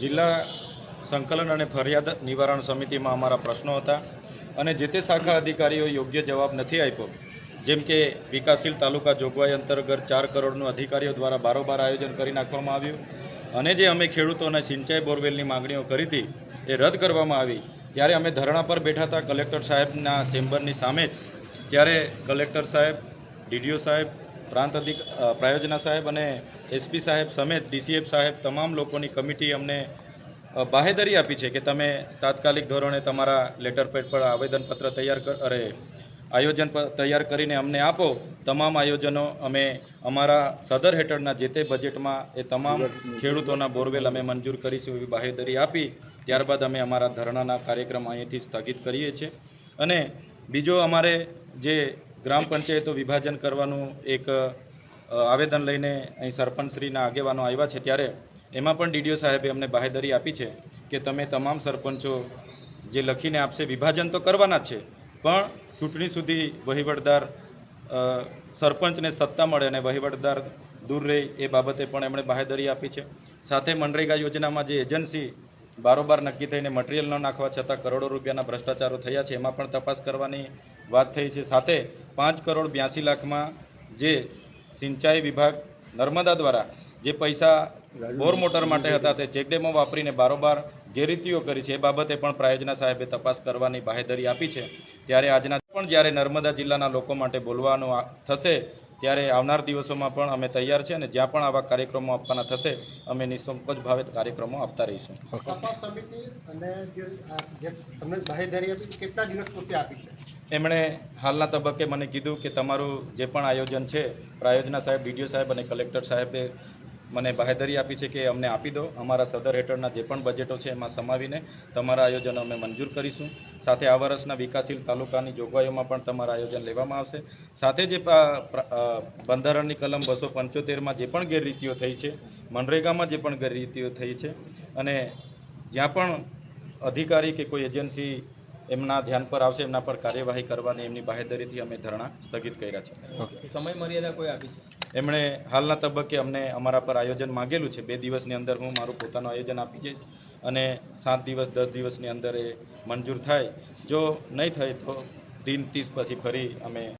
જિલ્લા સંકલન અને ફરિયાદ નિવારણ સમિતિમાં અમારા પ્રશ્નો હતા અને જે તે શાખા અધિકારીઓ યોગ્ય જવાબ નથી આપ્યો, જેમ કે વિકાસશીલ તાલુકા જોગવાઈ અંતર્ગત ચાર કરોડનું અધિકારીઓ દ્વારા બારોબાર આયોજન કરી નાખવામાં આવ્યું અને જે અમે ખેડૂતોને સિંચાઈ બોરવેલની માંગણીઓ કરી હતી, એ રદ કરવામાં આવી. ત્યારે અમે ધરણા પર બેઠા હતા કલેક્ટર સાહેબના ચેમ્બરની સામે જ. ત્યારે કલેક્ટર સાહેબ, ડીડીઓ સાહેબ પ્રાંત અધિક પ્રાયોજના સાહેબ અને એસપી સાહેબ સમેત ડીસીએફ સાહેબ તમામ લોકોની કમિટી અમને બાહેધરી આપી છે કે તમે તાત્કાલિક ધોરણે તમારા લેટર પેડ પર આવેદનપત્ર તૈયાર કર અરે, આયોજન તૈયાર કરીને અમને આપો. તમામ આયોજનો અમે અમારા સદર હેઠળના જે તે બજેટમાં એ તમામ ખેડૂતોના બોરવેલ અમે મંજૂર કરીશું એવી બાહેધરી આપી. ત્યારબાદ અમે અમારા ધરણાના કાર્યક્રમ અહીંથી સ્થગિત કરીએ છીએ. અને બીજો અમારે જે ગ્રામ પંચાયતો વિભાજન કરવાનું એક આવેદન લઈને અહીં સરપંચશ્રીના આગેવાનો આવ્યા છે ત્યારે એમાં પણ ડીડીઓ સાહેબે અમને બાહેધરી આપી છે કે તમે તમામ સરપંચો જે લખીને આપશે વિભાજન તો કરવાના જ છે, પણ ચૂંટણી સુધી વહીવટદાર સરપંચને સત્તા મળે અને વહીવટદાર દૂર રહે એ બાબતે પણ એમણે બાહેદરી આપી છે. સાથે મનરેગા યોજનામાં જે એજન્સી બારોબાર નક્કી થઈને મટીરિયલ ન નાખવા છતાં કરોડો રૂપિયાના ભ્રષ્ટાચારો થયા છે. એમાં પણ તપાસ કરવાની વાત થઈ છે. સાથે પાંચ કરોડ બ્યાસી લાખમાં જે સિંચાઈ વિભાગ નર્મદા દ્વારા જે પૈસા બોર મોટર માટે હતા તે ચેકડેમો વાપરીને બારોબાર ગેરરીતિઓ કરી છે. એ બાબતે પણ પ્રાયોજના સાહેબે તપાસ કરવાની બાહેધરી આપી છે. ત્યારે આજના પણ જ્યારે નર્મદા જિલ્લાના લોકો માટે બોલવાનું થશે ત્યારે આવનાર દિવસોમાં પણ અમે તૈયાર છે અને જ્યાં પણ આવા કાર્યક્રમો આપવાના થશે અમે નિસંકોચ ભાવે કાર્યક્રમો આપતા રહીશું. એમણે હાલના તબક્કે મને કીધું કે તમારું જે પણ આયોજન છે પ્રાયોજના સાહેબ ડીડીઓ સાહેબ અને કલેક્ટર સાહેબે મને બાહેધરી આપી છે કે અમને આપી દો. અમારા સદર હેઠળના જે પણ બજેટો છે એમાં સમાવીને તમારા આયોજનો અમે મંજૂર કરીશું. સાથે આ વર્ષના વિકાસશીલ તાલુકાની જોગવાઈઓમાં પણ તમારા આયોજન લેવામાં આવશે. સાથે જે બંધારણની કલમ બસો પંચોતેરમાં જે પણ ગેરરીતિઓ થઈ છે, મનરેગામાં જે પણ ગેરરીતિઓ થઈ છે અને જ્યાં પણ અધિકારી કે કોઈ એજન્સી એમના ધ્યાન પર આવશે એમના પર કાર્યવાહી કરવાની એમની બાહેધરીથી અમે ધરણા સ્થગિત કર્યા છે. સમય મર્યાદા કોઈ આપી છે? એમણે હાલના તબક્કે અમને અમારા પર આયોજન માગેલું છે. બે દિવસની અંદર હું મારું પોતાનું આયોજન આપી જઈશ અને સાત દિવસ દસ દિવસની અંદર એ મંજૂર થાય. જો નહીં થાય તો દિન ત્રીસ પછી ફરી અમે